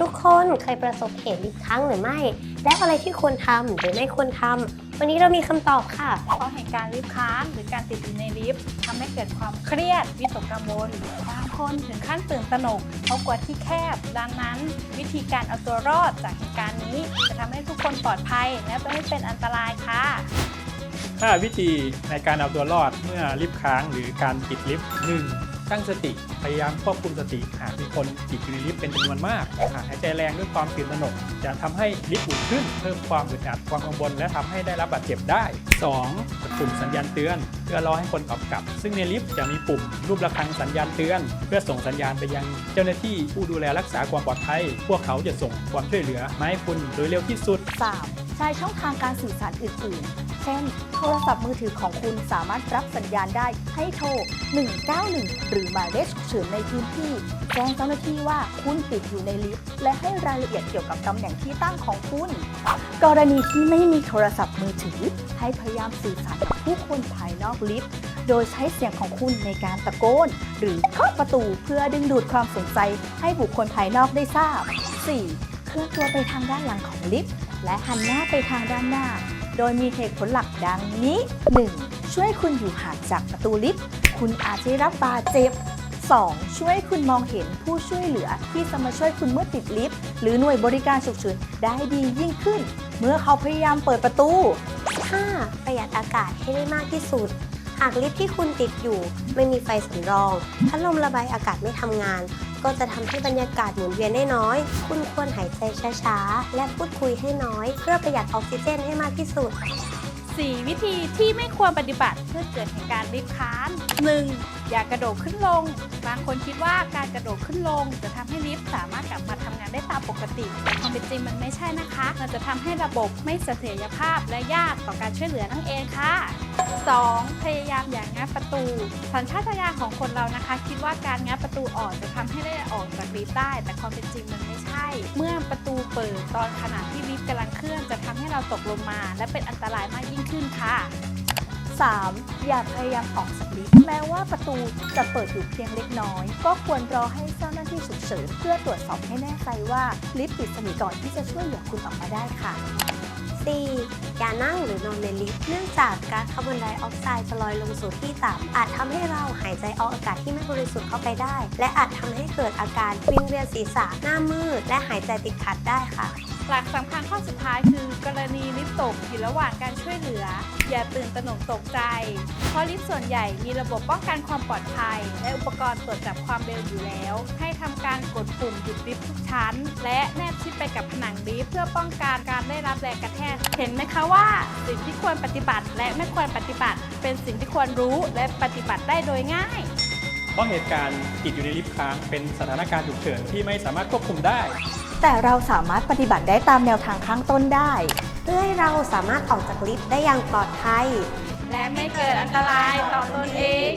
ทุกคนเคยประสบเหตุลิฟต์ค้างหรือไม่ และอะไรที่ควรทำหรือไม่ควรทำวันนี้เรามีคำตอบค่ะ เพราะเหตุการณ์ลิฟต์ค้างหรือการติดอยู่ในลิฟต์ทำให้เกิดความเครียด วิตกกังวลบางคนถึงขั้นตื่นตระหนกเพราะกลัวที่แคบ ดังนั้น วิธีการเอาตัวรอดจากเหตุการณ์นี้ จะทำให้ทุกคนปลอดภัย และไม่เป็นอันตรายค่ะ5วิธีในการเอาตัวรอดเมื่อลิฟต์ค้างหรือการติดลิฟต์ 1. ตั้งสติ พยายามควบคุมสติ หากมีคนติดอยู่ในลิฟต์เป็นจำนวนมากหากหายใจแรงด้วยความตื่นตระหนก จะทำให้ลิฟต์อุ่นขึ้น เพิ่มความอึดอัดความกังวลและทำให้ได้รับบาดเจ็บได้ 2. กดปุ่มสัญญาณเตือน เพื่อรอให้คนตอบกลับ ซึ่งในลิฟต์จะมีปุ่มรูประฆังสัญญาณเตือน เพื่อส่งสัญญาณไปยังเจ้าหน้าที่ผู้ดูแลรักษาความปลอดภัย พวกเขาจะส่งความช่วยเหลือมาให้คุณโดยเร็วที่สุด 3. ใช้ช่องทางการสื่อสารอื่นๆ เช่น โทรศัพท์มือถือของคุณสามารถรับสัญญาณได้ให้โทร 191 หรือหมายเลขฉุกเฉินในพื้นที่แจ้งเจ้าหน้าที่ว่าคุณติดอยู่ในลิฟต์และให้รายละเอียดเกี่ยวกับตำแหน่งที่ตั้งของคุณ กรณีที่ไม่มีโทรศัพท์มือถือ ให้พยายามสื่อสารกับผู้คนภายนอกลิฟต์โดยใช้เสียงของคุณในการตะโกน หรือเคาะประตูเพื่อดึงดูดความสนใจให้บุคคลภายนอกได้ทราบ 4. เคลื่อนตัวไปทางด้านหลังของลิฟต์และหันหน้าไปทางด้านหน้า โดยมีเหตุผลหลักดังนี้ 1. ช่วยคุณอยู่ห่างจากประตูลิฟต์ คุณอาจจะได้รับบาดเจ็บ 2. ช่วยคุณมองเห็นผู้ช่วยเหลือที่จะมาช่วยคุณเมื่อติดลิฟต์ หรือหน่วยบริการฉุกเฉินได้ดียิ่งขึ้น เมื่อเขาพยายามเปิดประตู 5. ประหยัดอากาศให้ได้มากที่สุด หากลิฟต์ที่คุณติดอยู่ ไม่มีไฟสำรอง พัดลมระบายอากาศไม่ทำงาน ก็จะทำให้บรรยากาศหมุนเวียนได้น้อย คุณควรหายใจช้าๆ และพูดคุยให้น้อย เพื่อประหยัดออกซิเจนให้มากที่สุด 4 วิธีที่ไม่ควรปฏิบัติเพื่อเกิดเหตุการณ์ลิฟต์ค้าง 1. อย่ากระโดดขึ้นลง บางคนคิดว่าการกระโดดขึ้นลง จะทำให้ลิฟต์สามารถกลับมาทำงานได้ตามปกติแต่ความเป็นจริงมันไม่ใช่นะคะ มันจะทำให้ระบบไม่เสถียรภาพและยากต่อการช่วยเหลือนั่นเองค่ะ 2. พยายามอย่างงัดประตู สัญชาตญาณของคนเรานะคะ คิดว่าการงัดประตูออกจะทำให้ได้ออกจากลิฟต์ได้ แต่ความเป็นจริงมันไม่ใช่ เมื่อประตูเปิดตอนขณะที่ลิฟต์กำลังเคลื่อนจะทำให้เราตกลงมา และเป็นอันตรายมากยิ่งขึ้นค่ะ 3. อย่าพยายามออกจากลิฟต์แม้ว่าประตูจะเปิดอยู่เพียงเล็กน้อย ก็ควรรอให้เจ้าหน้าที่ฉุกเฉินเพื่อตรวจสอบให้แน่ใจว่าลิฟต์ปิดสนิทก่อนที่จะช่วยเหลือคุณออกมาได้ค่ะ 4. อย่านั่งหรือนอนในลิฟต์เนื่องจากก๊าซคาร์บอนไดออกไซด์จะลอยลงสู่ที่ต่ำอาจทำให้เราหายใจเอาอากาศที่ไม่บริสุทธิ์เข้าไปได้ และอาจทำให้เกิดอาการวิงเวียนศีรษะหน้ามืด และหายใจติดขัดได้ค่ะ หลักสำคัญข้อสุดท้ายคือ กรณีลิฟต์ตกอยู่ระหว่างการช่วยเหลือ อย่าตื่นตระหนกตกใจ เพราะลิฟต์ส่วนใหญ่มีระบบป้องกันความปลอดภัย และอุปกรณ์ตรวจจับความเร็วอยู่แล้ว ให้ทำการกดปุ่มหยุดลิฟต์ทุกชั้น และแนบชิดไปกับผนังลิฟต์เพื่อป้องกันการได้รับแรงกระแทกเห็นไหมคะว่า สิ่งที่ควรปฏิบัติ และไม่ควรปฏิบัติ เป็นสิ่งที่ควรรู้และปฏิบัติได้โดยง่ายเพราะเหตุการณ์ติดอยู่ในลิฟต์ค้างเป็นสถานการณ์ฉุกเฉินที่ไม่สามารถควบคุมได้ แต่เราสามารถปฏิบัติได้ตามแนวทางข้างต้นได้ เพื่อให้เราสามารถออกจากลิฟต์ได้อย่างปลอดภัย และไม่เกิดอันตรายต่อตนเอง